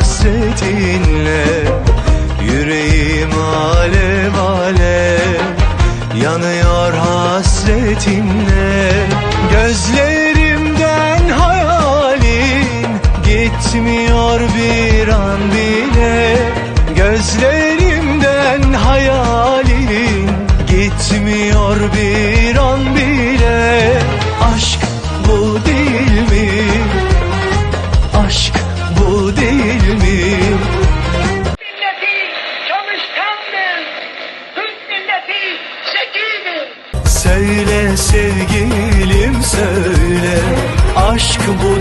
hasretinle Yüreğim alev alev Yanıyor hasretinle. Gözlerimden hayalin Gitmiyor bir an bile Söyle sevgilim söyle. Aşk bu